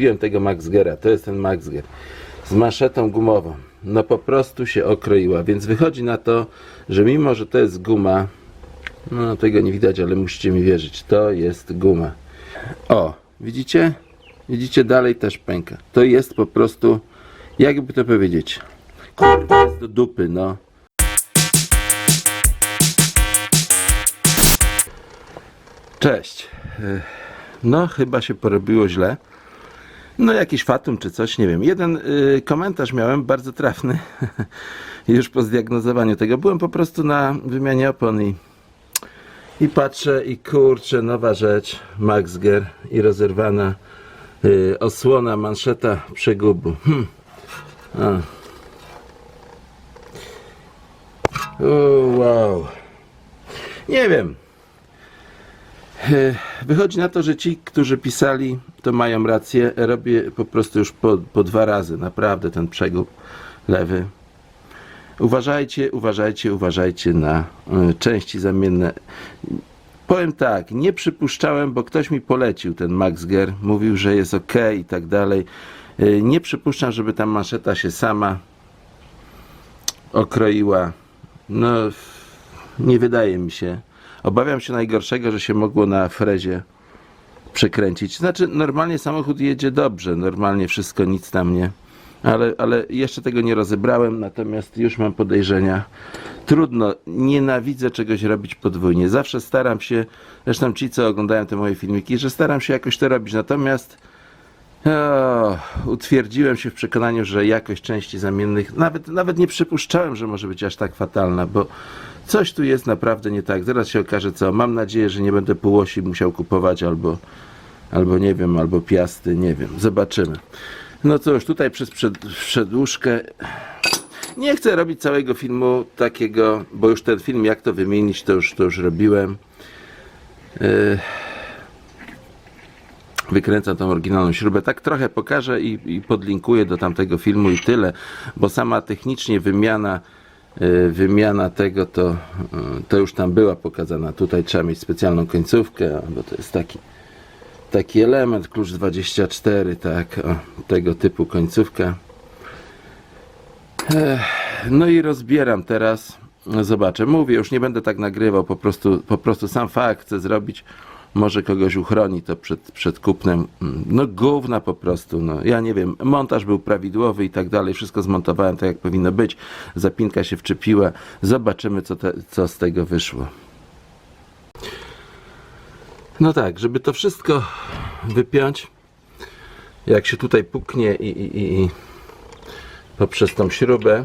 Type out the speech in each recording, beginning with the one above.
kupiłem tego Maxgera, to jest ten Maxger z maszetą gumową. No po prostu się okroiła, więc wychodzi na to, że mimo, że to jest guma, no tego nie widać, ale musicie mi wierzyć, to jest guma. O, widzicie? Widzicie, dalej też pęka. To jest po prostu, jakby to powiedzieć, kurde, do dupy, no. Cześć. Y, No, chyba się porobiło źle. No, jakiś fatum czy coś, nie wiem. Jeden y, komentarz miałem bardzo trafny już po zdiagnozowaniu tego. Byłem po prostu na wymianie opon i, i patrzę i kurczę, nowa rzecz, Maxger i rozerwana y, osłona, manszeta przegubu. Hm. O, wow. Nie wiem. E, Wychodzi na to, że ci, którzy pisali, to mają rację. Robię po prostu już po, po dwa razy, naprawdę ten przegub lewy. Uważajcie, uważajcie, uważajcie na y, części zamienne. Powiem tak, nie przypuszczałem, bo ktoś mi polecił ten Maxger, mówił, że jest ok i tak dalej. Y, Nie przypuszczam, żeby ta manszeta się sama okroiła. No, nie wydaje mi się. Obawiam się najgorszego, że się mogło na frezie przekręcić. Znaczy, normalnie samochód jedzie dobrze, normalnie wszystko, nic tam nie. Ale, ale jeszcze tego nie rozebrałem, natomiast już mam podejrzenia. Trudno, nienawidzę czegoś robić podwójnie. Zawsze staram się, zresztą ci, co oglądają te moje filmiki, że staram się jakoś to robić. Natomiast o, utwierdziłem się w przekonaniu, że jakość części zamiennych, nawet, nawet nie przypuszczałem, że może być aż tak fatalna, bo coś tu jest naprawdę nie tak. Zaraz się okaże co. Mam nadzieję, że nie będę półosi musiał kupować albo, albo nie wiem, albo piasty, nie wiem. Zobaczymy. No cóż, tutaj przez przed, przedłużkę nie chcę robić całego filmu takiego, bo już ten film jak to wymienić, to już, to już robiłem. Yy, wykręcam tą oryginalną śrubę. Tak trochę pokażę i, i podlinkuję do tamtego filmu i tyle, bo sama technicznie wymiana wymiana tego to, y, to już tam była pokazana. Tutaj trzeba mieć specjalną końcówkę, bo to jest taki taki element, klucz 24, tak, o, tego typu końcówka. No i rozbieram teraz. Zobaczę. Mówię, już nie będę tak nagrywał, po prostu, po prostu sam fakt chcę zrobić. Może kogoś uchroni to przed, przed kupnem. Mm, No gówna po prostu. No. Ja nie wiem, montaż był prawidłowy i tak dalej. Wszystko zmontowałem tak jak powinno być. Zapinka się wczepiła. Zobaczymy co, te, co z tego wyszło. No tak, żeby to wszystko wypiąć, jak się tutaj puknie i, i, i poprzez tą śrubę,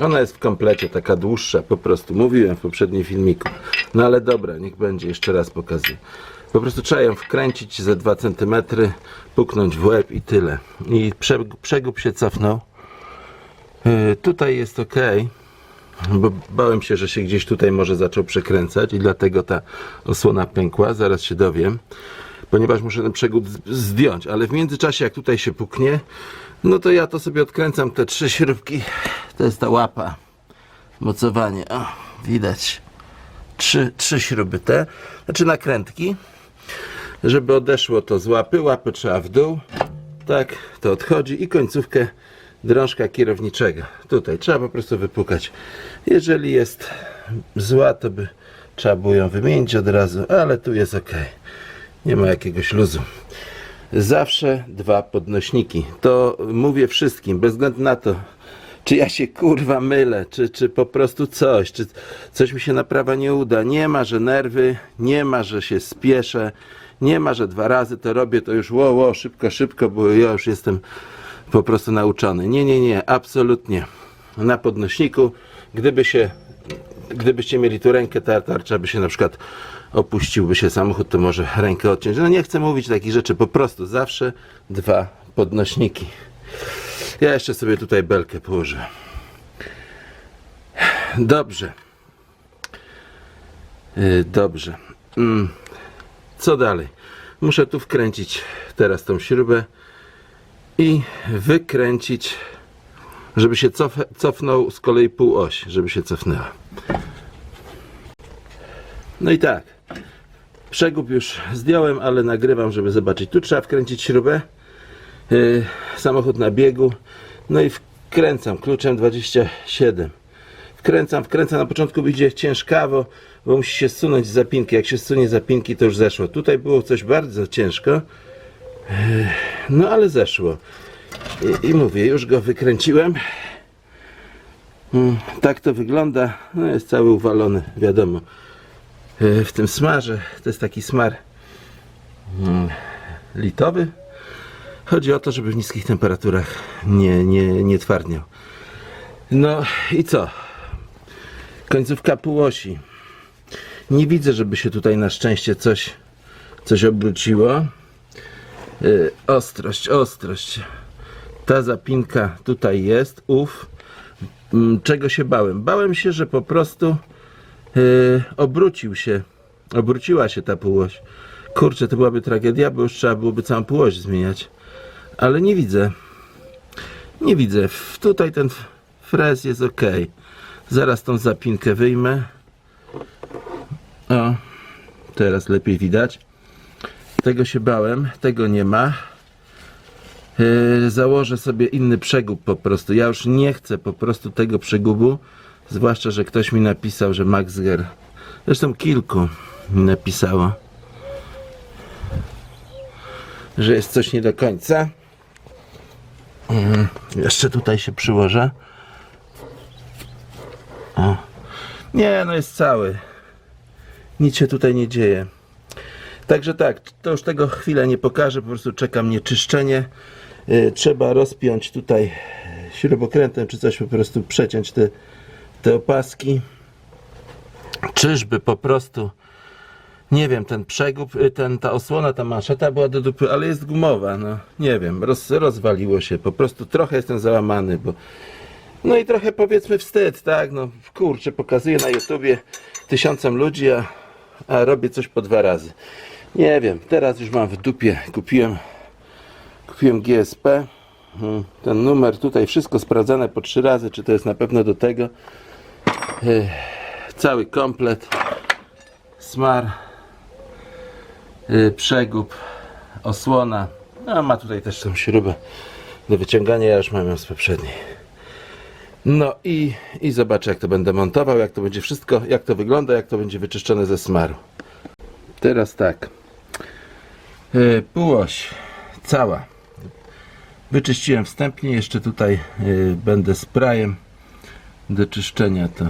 ona jest w komplecie taka dłuższa, po prostu mówiłem w poprzednim filmiku. No ale dobra, niech będzie, jeszcze raz pokazuję. Po prostu trzeba ją wkręcić ze 2 cm, puknąć w łeb i tyle. I przegub, się cofnął. Yy, tutaj jest ok, bo bałem się, że się gdzieś tutaj może zaczął przekręcać i dlatego ta osłona pękła. Zaraz się dowiem, ponieważ muszę ten przegub zdjąć, ale w międzyczasie jak tutaj się puknie, no to ja to sobie odkręcam te trzy śrubki. To jest ta łapa, mocowanie. O, widać. Trzy, trzy śruby te, znaczy nakrętki, żeby odeszło to z łapy. Łapy trzeba w dół. Tak, to odchodzi i końcówkę drążka kierowniczego. Tutaj trzeba po prostu wypukać. Jeżeli jest zła, to by trzeba było ją wymienić od razu, ale tu jest ok. Nie ma jakiegoś luzu. Zawsze dwa podnośniki. To mówię wszystkim, bez względu na to, czy ja się kurwa mylę, czy, czy po prostu coś, czy coś mi się naprawa nie uda. Nie ma, że nerwy, nie ma, że się spieszę, nie ma, że dwa razy to robię, to już ło, ło, szybko, szybko, bo ja już jestem po prostu nauczony. Nie, nie, nie, absolutnie. Na podnośniku, gdyby się, gdybyście mieli tu rękę, ta tarcza by się na przykład opuściłby się samochód, to może rękę odciąć. No nie chcę mówić takich rzeczy, po prostu zawsze dwa podnośniki. Ja jeszcze sobie tutaj belkę położę. Dobrze. Yy, Dobrze. Mm. Co dalej? Muszę tu wkręcić teraz tą śrubę i wykręcić, żeby się cof cofnął z kolei półoś, żeby się cofnęła. No i tak. Przegub już zdjąłem, ale nagrywam, żeby zobaczyć. Tu trzeba wkręcić śrubę Yy, samochód na biegu. No i wkręcam kluczem 27. Wkręcam, wkręcam. Na początku idzie ciężkawo, bo musi się zsunąć z zapinki. Jak się zsunie zapinki, to już zeszło. Tutaj było coś bardzo ciężko. Yy, No ale zeszło. I, I mówię, już go wykręciłem. Mm, Tak to wygląda. No jest cały uwalony, wiadomo. Yy, W tym smarze. To jest taki smar mm, litowy. Chodzi o to, żeby w niskich temperaturach nie, nie, nie twardniał. No i co? Końcówka półosi. Nie widzę, żeby się tutaj na szczęście coś, coś obróciło. Yy, ostrość, ostrość. Ta zapinka tutaj jest. Uf. Mm, Czego się bałem? Bałem się, że po prostu yy, obrócił się. Obróciła się ta półoś. Kurczę, to byłaby tragedia, bo już trzeba byłoby całą półoś zmieniać. Ale nie widzę. Nie widzę. Tutaj ten frez jest ok. Zaraz tą zapinkę wyjmę. O, teraz lepiej widać. Tego się bałem, tego nie ma. Yy, założę sobie inny przegub po prostu. Ja już nie chcę po prostu tego przegubu. Zwłaszcza, że ktoś mi napisał, że Maxger. Zresztą kilku mi napisało, że jest coś nie do końca. Mm, Jeszcze tutaj się przyłożę. O. Nie, no jest cały. Nic się tutaj nie dzieje. Także tak, to już tego chwilę nie pokażę, po prostu czeka mnie czyszczenie. Yy, trzeba rozpiąć tutaj śrubokrętem, czy coś po prostu przeciąć te, te opaski. Czyżby po prostu, nie wiem, ten przegub, y, ten, ta osłona, ta manszeta była do dupy, ale jest gumowa, no nie wiem, roz, rozwaliło się, po prostu trochę jestem załamany, bo no i trochę powiedzmy wstyd, tak, no kurczę, pokazuję na YouTubie tysiącom ludzi, a, a robię coś po dwa razy. Nie wiem, teraz już mam w dupie, kupiłem, kupiłem GSP, Mm, ten numer tutaj, wszystko sprawdzane po trzy razy, czy to jest na pewno do tego. Cały komplet, smar, przegub, osłona, no ma tutaj też tą śrubę do wyciągania, ja już mam ją z poprzedniej. No i, i zobaczę jak to będę montował, jak to będzie wszystko, jak to wygląda, jak to będzie wyczyszczone ze smaru. Teraz tak. Yy, półoś cała. Wyczyściłem wstępnie, jeszcze tutaj yy, będę sprayem do czyszczenia to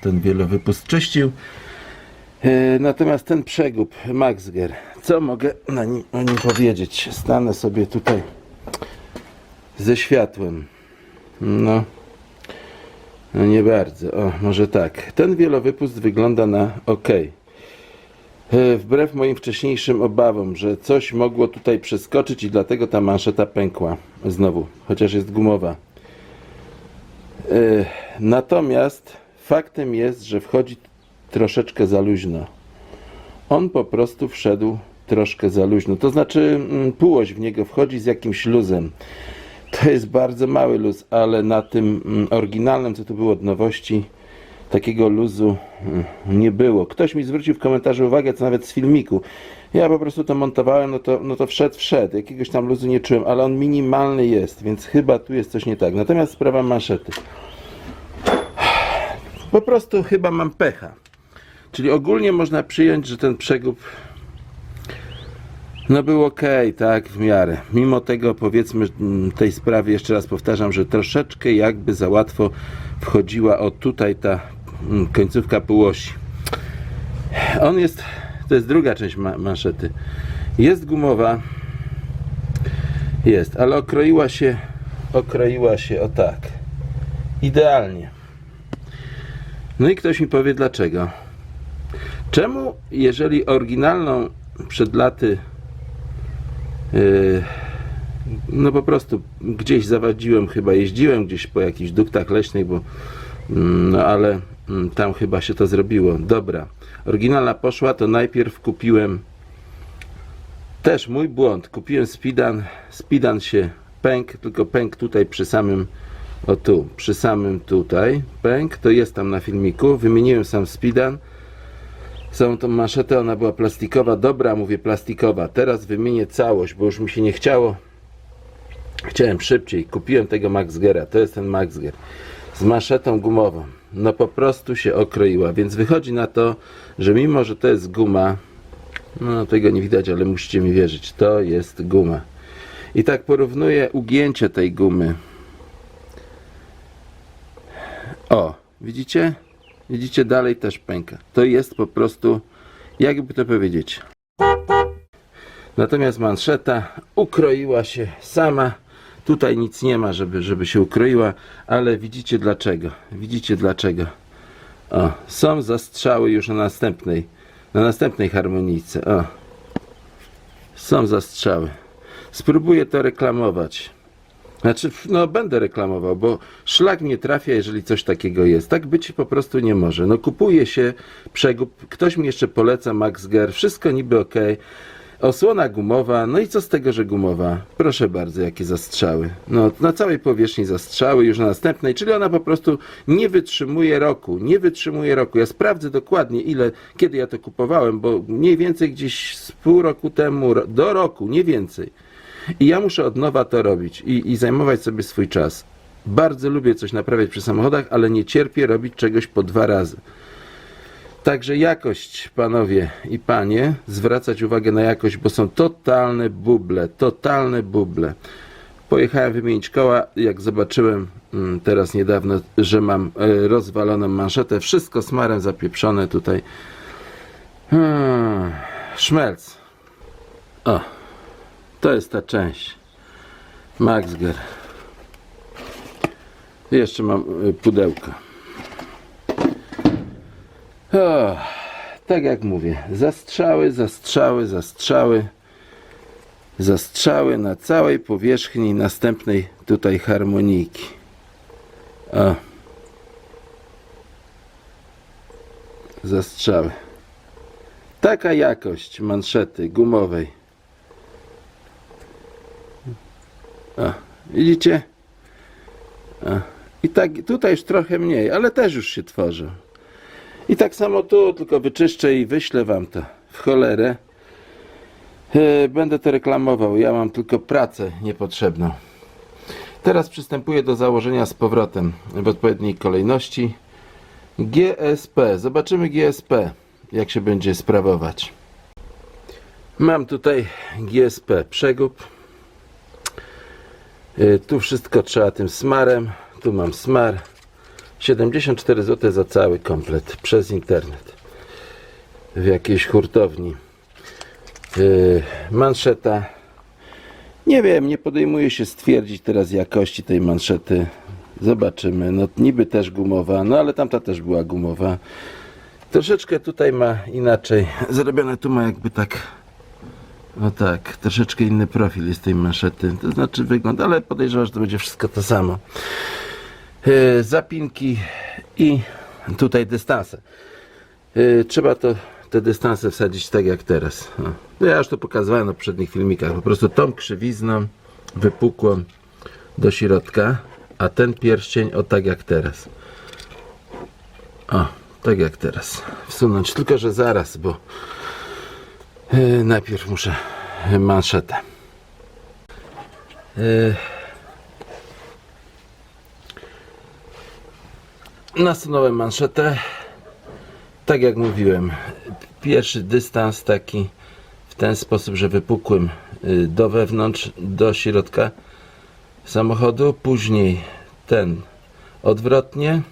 ten wielowypust czyścił. Yy, natomiast ten przegub Maxger, co mogę na nim, o nim powiedzieć? Stanę sobie tutaj ze światłem. No. No nie bardzo. O, może tak. Ten wielowypust wygląda na ok. E, Wbrew moim wcześniejszym obawom, że coś mogło tutaj przeskoczyć i dlatego ta manszeta pękła znowu, chociaż jest gumowa. E, Natomiast faktem jest, że wchodzi troszeczkę za luźno. On po prostu wszedł troszkę za luźno. To znaczy mm, półoś w niego wchodzi z jakimś luzem. To jest bardzo mały luz, ale na tym mm, oryginalnym, co tu było od nowości, takiego luzu mm, nie było. Ktoś mi zwrócił w komentarzu uwagę, co nawet z filmiku. Ja po prostu to montowałem, no to, no to wszedł, wszedł. Jakiegoś tam luzu nie czułem, ale on minimalny jest, więc chyba tu jest coś nie tak. Natomiast sprawa manszety. Po prostu chyba mam pecha. Czyli ogólnie można przyjąć, że ten przegub no był ok, tak, w miarę. Mimo tego, powiedzmy, mm, tej sprawy, jeszcze raz powtarzam, że troszeczkę jakby za łatwo wchodziła o tutaj ta mm, końcówka półosi. On jest, to jest druga część ma manszety. Jest gumowa, jest, ale okroiła się, okroiła się o tak. Idealnie. No i ktoś mi powie dlaczego. Czemu, jeżeli oryginalną przed laty Yy, no po prostu gdzieś zawadziłem, chyba jeździłem gdzieś po jakichś duktach leśnych, bo mm, no ale mm, tam chyba się to zrobiło. Dobra, oryginalna poszła, to najpierw kupiłem też mój błąd, kupiłem Spidan, Spidan się pęk, tylko pęk tutaj przy samym o tu, przy samym tutaj pęk, to jest tam na filmiku, wymieniłem sam Spidan Całą tą maszetę, ona była plastikowa. Dobra, mówię plastikowa. Teraz wymienię całość, bo już mi się nie chciało Chciałem szybciej, kupiłem tego Maxgera, to jest ten Maxger z maszetą gumową. No po prostu się okroiła, więc wychodzi na to, że mimo, że to jest guma, no tego nie widać, ale musicie mi wierzyć, to jest guma. I tak porównuję ugięcie tej gumy. O, widzicie? Widzicie, dalej też pęka. To jest po prostu, jakby to powiedzieć. Natomiast manszeta ukroiła się sama. Tutaj nic nie ma, żeby, żeby się ukroiła, ale widzicie dlaczego. Widzicie dlaczego. O, są zastrzały już na następnej, na następnej harmonijce. O, są zastrzały. Spróbuję to reklamować. Znaczy, no będę reklamował, bo szlak mnie trafia, jeżeli coś takiego jest. Tak być po prostu nie może. No kupuje się przegub, ktoś mi jeszcze poleca Max Gear, wszystko niby ok. Osłona gumowa, no i co z tego, że gumowa? Proszę bardzo, jakie zastrzały. No, na całej powierzchni zastrzały, już na następnej, czyli ona po prostu nie wytrzymuje roku, nie wytrzymuje roku. Ja sprawdzę dokładnie, ile, kiedy ja to kupowałem, bo mniej więcej gdzieś z pół roku temu, do roku, nie więcej. I ja muszę od nowa to robić i, i zajmować sobie swój czas. Bardzo lubię coś naprawiać przy samochodach, ale nie cierpię robić czegoś po dwa razy. Także jakość, panowie i panie, zwracać uwagę na jakość, bo są totalne buble, totalne buble. Pojechałem wymienić koła, jak zobaczyłem mm, teraz niedawno, że mam e, rozwaloną manszetę, wszystko smarem zapieprzone tutaj. Hmm, szmelc. O, to jest ta część. Maxger. Jeszcze mam y, pudełko. O, tak jak mówię, zastrzały, zastrzały, zastrzały, zastrzały na całej powierzchni następnej tutaj harmonijki. O. Zastrzały. Taka jakość manszety gumowej. O, widzicie? O. I tak tutaj już trochę mniej, ale też już się tworzy. I tak samo tu, tylko wyczyszczę i wyślę wam to w cholerę. E, Będę to reklamował, ja mam tylko pracę niepotrzebną. Teraz przystępuję do założenia z powrotem w odpowiedniej kolejności. GSP, zobaczymy GSP, jak się będzie sprawować. Mam tutaj GSP przegub. E, Tu wszystko trzeba tym smarem. Tu mam smar. 74 zł za cały komplet przez internet. W jakiejś hurtowni. Yy, manszeta. Nie wiem, nie podejmuję się stwierdzić teraz jakości tej manszety. Zobaczymy. No niby też gumowa, no ale tamta też była gumowa. Troszeczkę tutaj ma inaczej. Zrobione tu ma jakby tak. No tak, troszeczkę inny profil jest tej manszety. To znaczy wygląd, ale podejrzewam, że to będzie wszystko to samo. E, zapinki i tutaj dystanse. E, Trzeba to, te dystanse wsadzić tak jak teraz. No ja już to pokazywałem na poprzednich filmikach. Po prostu tą krzywizną wypukłą do środka, a ten pierścień o tak jak teraz. O, tak jak teraz. Wsunąć, tylko że zaraz, bo e, najpierw muszę manszetę. E, Nasunąłem manszetę. Tak jak mówiłem, pierwszy dystans taki w ten sposób, że wypukłem y, do wewnątrz, do środka samochodu. Później ten odwrotnie.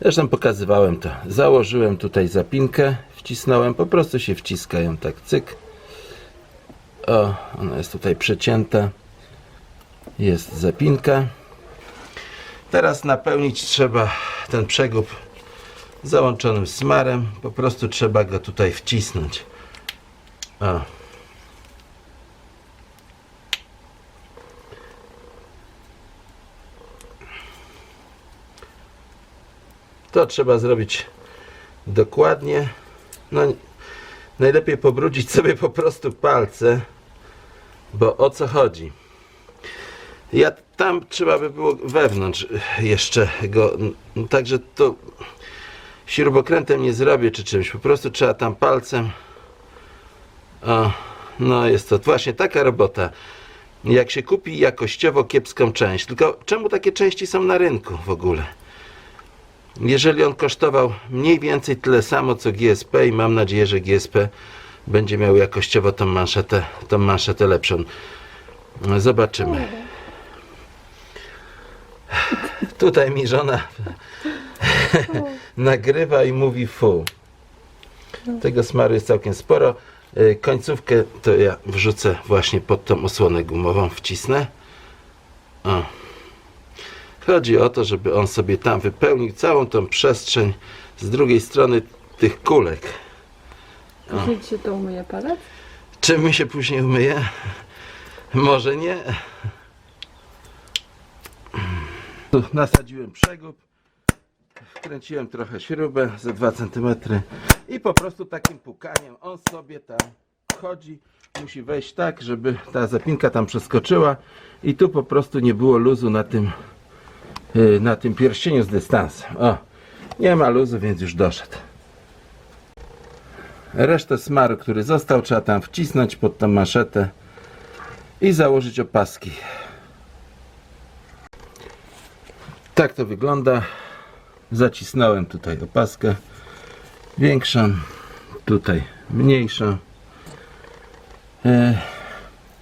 Zresztą pokazywałem to. Założyłem tutaj zapinkę, wcisnąłem, po prostu się wciskają tak cyk. O, ona jest tutaj przecięta. Jest zapinka. Teraz napełnić trzeba ten przegub załączonym smarem. Po prostu trzeba go tutaj wcisnąć. O. To trzeba zrobić dokładnie. No, najlepiej pobrudzić sobie po prostu palce, bo o co chodzi? Ja tam trzeba by było wewnątrz jeszcze go, no, także to śrubokrętem nie zrobię czy czymś, po prostu trzeba tam palcem. O, no jest to właśnie taka robota. jak się kupi jakościowo kiepską część. Tylko czemu takie części są na rynku w ogóle? Jeżeli on kosztował mniej więcej tyle samo co GSP i mam nadzieję, że GSP będzie miał jakościowo tą manszetę, tą manszetę lepszą. Zobaczymy. Tutaj mi żona nagrywa i mówi fu. Tego smaru jest całkiem sporo. Y, Końcówkę to ja wrzucę właśnie pod tą osłonę gumową, wcisnę. O. Chodzi o to, żeby on sobie tam wypełnił całą tą przestrzeń z drugiej strony tych kulek. Później ci się to umyje palec? Czy mi się później umyje? Może nie. Tu nasadziłem przegub, wkręciłem trochę śrubę ze 2 cm i po prostu takim pukaniem on sobie tam wchodzi. Musi wejść tak, żeby ta zapinka tam przeskoczyła i tu po prostu nie było luzu na tym, na tym pierścieniu z dystansem. O, nie ma luzu, więc już doszedł. Resztę smaru, który został, trzeba tam wcisnąć pod tą maszetę i założyć opaski. Tak to wygląda. Zacisnąłem tutaj opaskę większą, tutaj mniejszą. E,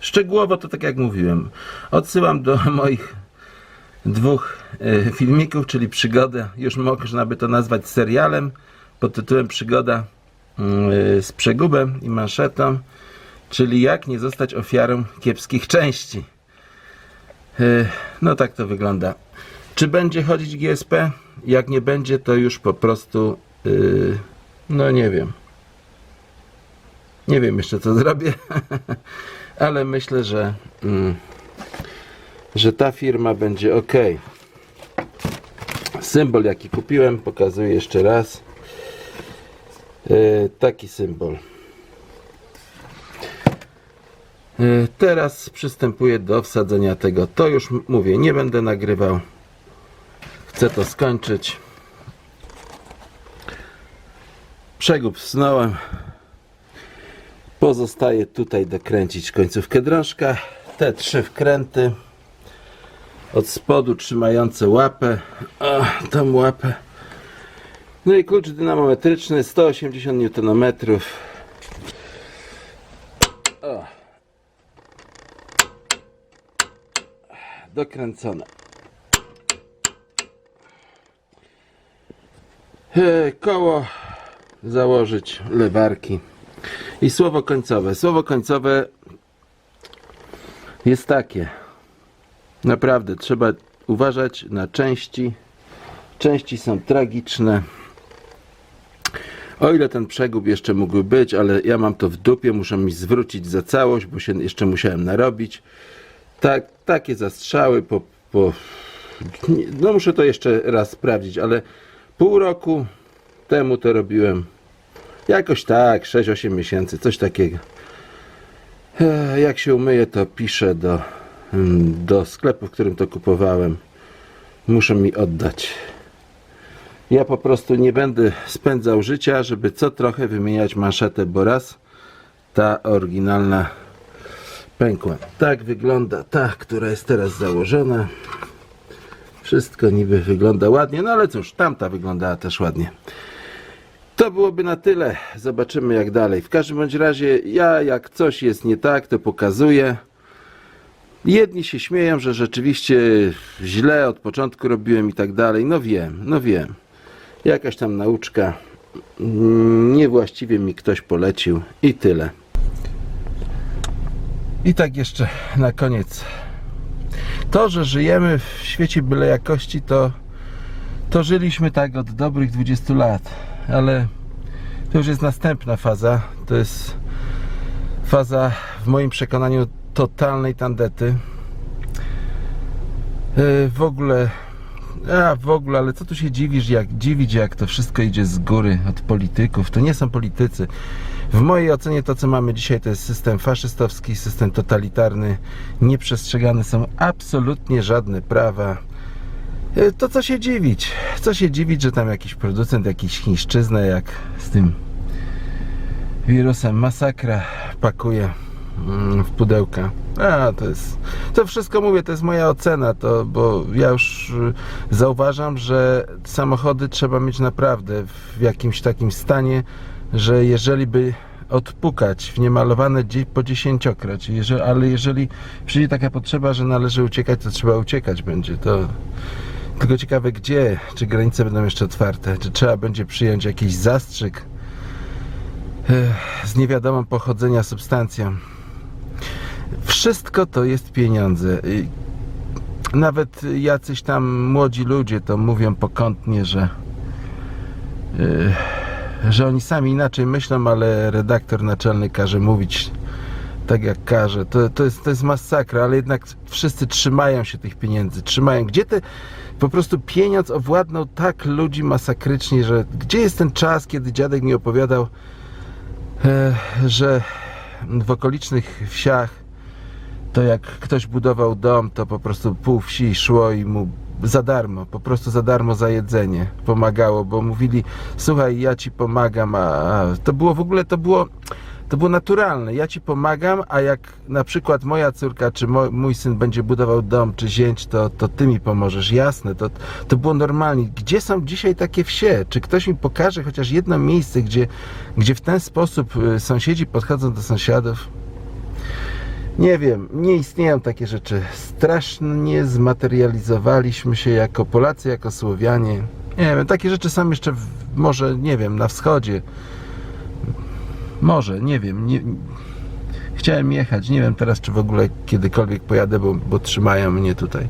Szczegółowo to tak jak mówiłem. Odsyłam do moich dwóch e, filmików, czyli przygoda, już można by to nazwać serialem pod tytułem Przygoda mm, z przegubem i manszetą, czyli jak nie zostać ofiarą kiepskich części. E, No tak to wygląda. Czy będzie chodzić GSP? Jak nie będzie, to już po prostu no nie wiem. Nie wiem jeszcze co zrobię, ale myślę, że mm, że ta firma będzie ok. Symbol jaki kupiłem, pokazuję jeszcze raz. Yy, taki symbol. Yy, Teraz przystępuję do wsadzenia tego. To już mówię, nie będę nagrywał. Chcę to skończyć. Przegub wsunąłem. Pozostaje tutaj dokręcić końcówkę drążka. Te trzy wkręty od spodu trzymające łapę. O, tą łapę. No i klucz dynamometryczny 180 Nm. O. Dokręcone. E, Koło założyć lewarki. I słowo końcowe. Słowo końcowe jest takie. Naprawdę trzeba uważać na części. Części są tragiczne. O ile ten przegub jeszcze mógłby być, ale ja mam to w dupie, muszę mi zwrócić za całość, bo się jeszcze musiałem narobić. Tak, takie zastrzały po, po no muszę to jeszcze raz sprawdzić, ale pół roku temu to robiłem. Jakoś tak, 6-8 miesięcy, coś takiego. Jak się umyję, to piszę do, do sklepu, w którym to kupowałem. Muszą mi oddać. Ja po prostu nie będę spędzał życia, żeby co trochę wymieniać manszetę, bo raz ta oryginalna pękła. Tak wygląda ta, która jest teraz założona. Wszystko niby wygląda ładnie, no ale cóż, tamta wyglądała też ładnie. To byłoby na tyle. Zobaczymy jak dalej. W każdym bądź razie ja jak coś jest nie tak, to pokazuję. Jedni się śmieją, że rzeczywiście źle od początku robiłem i tak dalej. No wiem, no wiem. Jakaś tam nauczka. Niewłaściwie mi ktoś polecił i tyle. I tak jeszcze na koniec. To, że żyjemy w świecie byle jakości, to, to żyliśmy tak od dobrych 20 lat, ale to już jest następna faza. To jest faza w moim przekonaniu totalnej tandety. Yy, W ogóle a w ogóle, ale co tu się dziwisz, jak dziwić, jak to wszystko idzie z góry od polityków. To nie są politycy. W mojej ocenie to, co mamy dzisiaj, to jest system faszystowski, system totalitarny. Nieprzestrzegane są absolutnie żadne prawa. E, To co się dziwić? Co się dziwić, że tam jakiś producent, jakiś chińszczyzna, jak z tym wirusem masakra pakuje w pudełka. A, to jest. To wszystko mówię, to jest moja ocena, to, bo ja już y, zauważam, że samochody trzeba mieć naprawdę w jakimś takim stanie, że jeżeli by odpukać w niemalowane po dziesięciokroć, ale jeżeli przyjdzie taka potrzeba, że należy uciekać, to trzeba uciekać będzie. To tylko ciekawe gdzie, czy granice będą jeszcze otwarte, czy trzeba będzie przyjąć jakiś zastrzyk eh, z niewiadomą pochodzenia substancją. Wszystko to jest pieniądze. Nawet jacyś tam młodzi ludzie to mówią pokątnie, że eh, że oni sami inaczej myślą, ale redaktor naczelny każe mówić tak jak każe. To, to, jest, to jest masakra, ale jednak wszyscy trzymają się tych pieniędzy. Trzymają. Gdzie te po prostu pieniądz owładnął tak ludzi masakrycznie, że gdzie jest ten czas, kiedy dziadek mi opowiadał, e, że w okolicznych wsiach to jak ktoś budował dom, to po prostu pół wsi szło i mu za darmo, po prostu za darmo za jedzenie pomagało, bo mówili, słuchaj, ja ci pomagam, a, to było w ogóle, to było, to było naturalne, ja ci pomagam, a jak na przykład moja córka, czy mój syn będzie budował dom, czy zięć, to, to ty mi pomożesz, jasne, to, to było normalnie. Gdzie są dzisiaj takie wsie? Czy ktoś mi pokaże chociaż jedno miejsce, gdzie, gdzie w ten sposób y, sąsiedzi podchodzą do sąsiadów? Nie wiem, nie istnieją takie rzeczy. Strasznie zmaterializowaliśmy się jako Polacy, jako Słowianie. Nie wiem, takie rzeczy są jeszcze w, może, nie wiem, na wschodzie. Może, nie wiem. Nie, chciałem jechać, nie wiem teraz, czy w ogóle kiedykolwiek pojadę, bo, bo trzymają mnie tutaj.